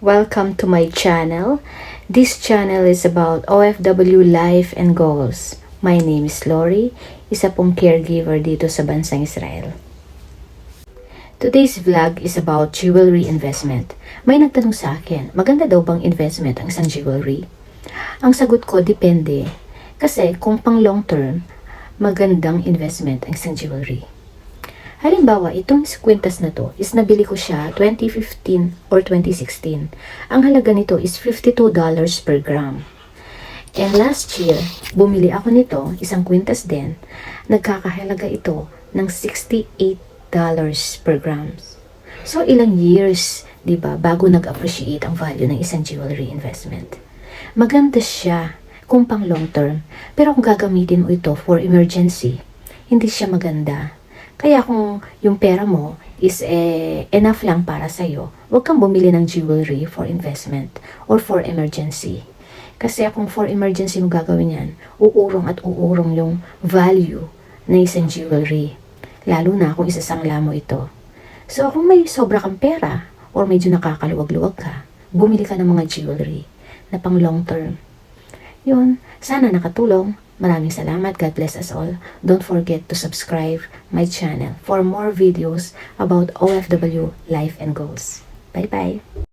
Welcome to my channel. This channel is about OFW life and goals. My name is Lori, isa pong caregiver dito sa bansang Israel. Today's vlog is about jewelry investment. May nagtanong sa akin, maganda daw bang investment ang isang jewelry? Ang sagot ko, depende. Kasi kung pang long term, magandang investment ang isang jewelry. Halimbawa, itong kwintas na to is nabili ko siya 2015 or 2016. Ang halaga nito is $52 per gram. And last year, bumili ako nito, isang kwintas din, nagkakahalaga ito ng $68 per grams. So, ilang years, di ba, bago nag-appreciate ang value ng isang jewelry investment. Maganda siya kung pang long term, pero kung gagamitin mo ito for emergency, hindi siya maganda. Kaya kung yung pera mo is eh, enough lang para sa'yo, huwag kang bumili ng jewelry for investment or for emergency. Kasi kung for emergency mo gagawin yan, uurong at uurong yung value ng isang jewelry. Lalo na kung isasangla mo ito. So kung may sobra kang pera or medyo nakakaluwag-luwag ka, bumili ka ng mga jewelry na pang long term. Yun, sana nakatulong. Maraming salamat. God bless us all. Don't forget to subscribe my channel for more videos about OFW life and goals. Bye-bye.